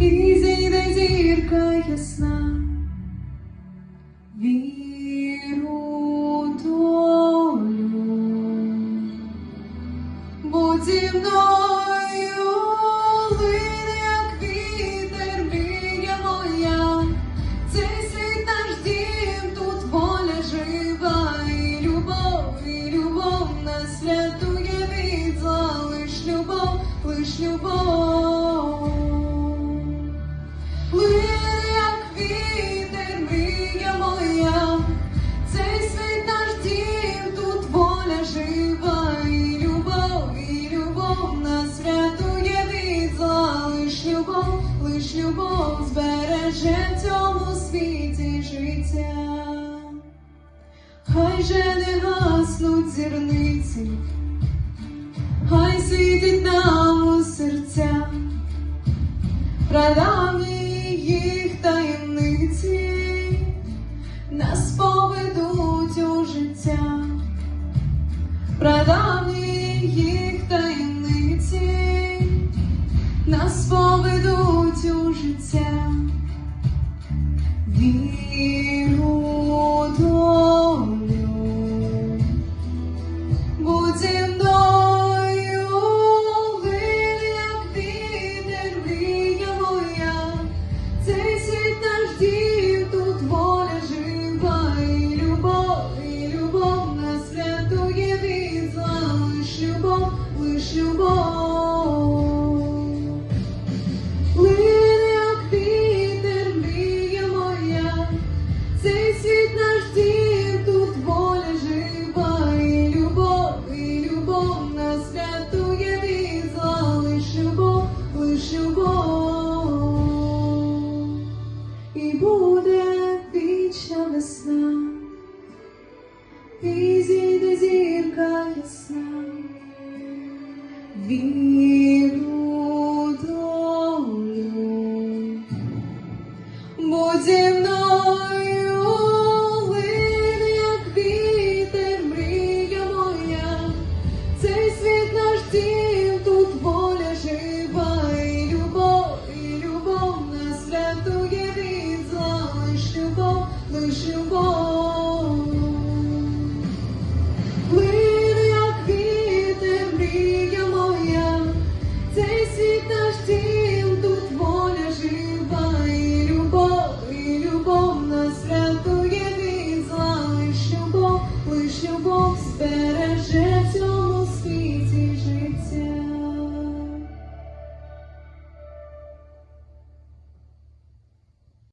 і зійде зірка ясна. Віру долю, будь зі мною, лине, як вітер, мрія моя, цей світ наш дім, тут воля жива, і любов, і любов нас рятує від зла, лиш любов, лиш любов. Лиш любов збереже в цьому світі життя. Хай же не гаснуть зірниці, хай світить нам у серця прадавні їх таємниці нас поведуть у життя, прадавні їх таємниці нас ясна, візійде зірка ясна, віду долю, буде